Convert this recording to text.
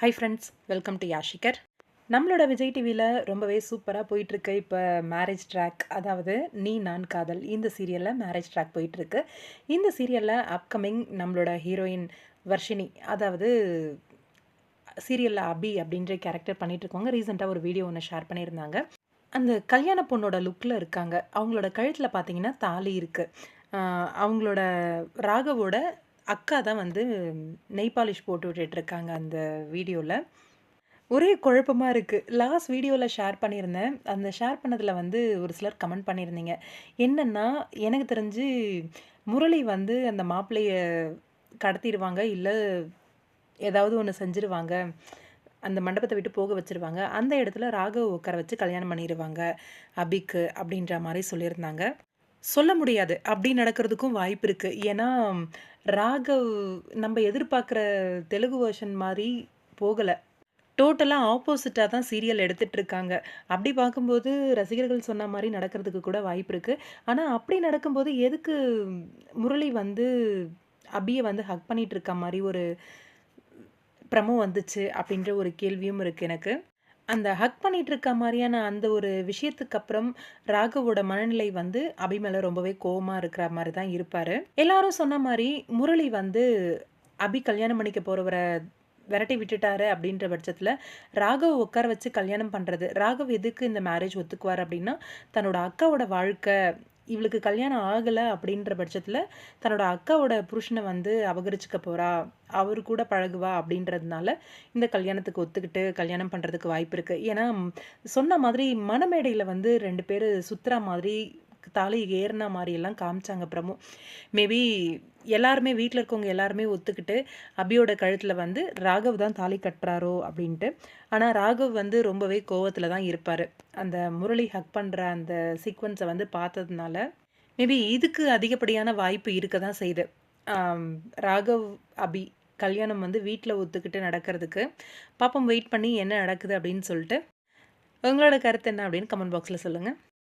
High friends welcome to யாஷிகர் நம்மளோட விஜய் டிவியில் ரொம்பவே சூப்பராக போயிட்டுருக்கு. இப்போ மேரேஜ் ட்ராக் அதாவது நீ நான் காதல் இந்த சீரியலில் மேரேஜ் ட்ராக் போயிட்டுருக்கு. இந்த சீரியலில் அப்கமிங் நம்மளோட ஹீரோயின் வர்ஷினி அதாவது சீரியலில் அபி அப்படின்ற கேரக்டர் பண்ணிகிட்ருக்கோங்க ரீசெண்டாக ஒரு வீடியோ ஒன்று ஷேர் பண்ணியிருந்தாங்க. அந்த கல்யாண பொண்ணோட லுக்கில் இருக்காங்க. அவங்களோட கழுத்தில் பார்த்தீங்கன்னா தாலி இருக்குது அவங்களோட ராகவோட அக்கா தான் வந்து நெய் பாலிஷ் போட்டு விட்டுட்ருக்காங்க அந்த வீடியோவில் ஒரே குழப்பமாக இருக்குது லாஸ்ட் வீடியோவில் ஷேர் பண்ணியிருந்தேன். அந்த ஷேர் பண்ணதில் வந்து ஒரு சிலர் கமெண்ட் பண்ணியிருந்தீங்க. என்னென்னா எனக்கு தெரிஞ்சு முரளி வந்து அந்த மாப்பிள்ளையை கடத்திடுவாங்க இல்லை ஏதாவது ஒன்று செஞ்சுருவாங்க அந்த மண்டபத்தை விட்டு போக வச்சுருவாங்க அந்த இடத்துல ராகவ் உட்கார வச்சு கல்யாணம் பண்ணிடுவாங்க அபிக்கு அப்படின்ற மாதிரி சொல்லியிருந்தாங்க. சொல்ல முடியாது. அப்படி நடக்கிறதுக்கும் வாய்ப்பு இருக்குது ஏன்னா ராகவ் நம்ம எதிர்பார்க்குற தெலுங்கு வேர்ஷன் மாதிரி போகலை. டோட்டலாக ஆப்போசிட்டாக தான் சீரியல் எடுத்துகிட்ருக்காங்க அப்படி பார்க்கும்போது ரசிகர்கள் சொன்ன மாதிரி நடக்கிறதுக்கு கூட வாய்ப்பு இருக்குது ஆனால் அப்படி நடக்கும்போது எதுக்கு முரளி வந்து அபியை வந்து ஹக் பண்ணிகிட்ருக்க மாதிரி ஒரு ப்ரமோ வந்துச்சு அப்படின்ற ஒரு கேள்வியும் இருக்குது எனக்கு. அந்த ஹக் பண்ணிட்டு இருக்க மாதிரியான அந்த ஒரு விஷயத்துக்கு அப்புறம் ராகவோட மனநிலை வந்து அபிமேல ரொம்பவே கோவமாக இருக்கிற மாதிரி தான் இருப்பார். எல்லாரும் சொன்ன மாதிரி முரளி வந்து அபி கல்யாணம் பண்ணிக்க போகிறவரை விரட்டி விட்டுட்டாரு அப்படின்ற பட்சத்தில் ராகவ் உட்கார வச்சு கல்யாணம் பண்ணுறது ராகவ் எதுக்கு இந்த மேரேஜ் ஒத்துக்குவார் அப்படின்னா தன்னோட அக்காவோட வாழ்க்கை இவளுக்கு கல்யாணம் ஆகலை அப்படின்ற பட்சத்தில் தன்னோட அக்காவோட புருஷனை வந்து அபகரிச்சுக்க போகிறா அவர் கூட பழகுவா அப்படின்றதுனால இந்த கல்யாணத்துக்கு ஒத்துக்கிட்டு கல்யாணம் பண்ணுறதுக்கு வாய்ப்பு இருக்குது ஏன்னா சொன்ன மாதிரி மணமேடையில் வந்து ரெண்டு பேர் சுத்துறா மாதிரி தாலி ஏறின மாதிரியெல்லாம் காமிச்சாங்க பிரமு மேபி எல்லாருமே வீட்டில் இருக்கவங்க எல்லாருமே ஒத்துக்கிட்டு அபியோட கழுத்தில் வந்து ராகவ் தான் தாலி கட்டுறாரோ அப்படின்ட்டு. ஆனால் ராகவ் வந்து ரொம்பவே கோவத்தில் தான் இருப்பார். அந்த முரளி ஹக் பண்ணுற அந்த சீக்வன்ஸை வந்து பார்த்ததுனால மேபி இதுக்கு அதிகப்படியான வாய்ப்பு இருக்க தான் செய்யுது ராகவ் அபி கல்யாணம் வந்து வீட்டில் ஒத்துக்கிட்டு நடக்கிறதுக்கு பாப்பம் வெயிட் பண்ணி என்ன நடக்குது அப்படின்னு சொல்லிட்டு. உங்களோட கருத்து என்ன அப்படின்னு கமெண்ட் பாக்ஸில் சொல்லுங்கள்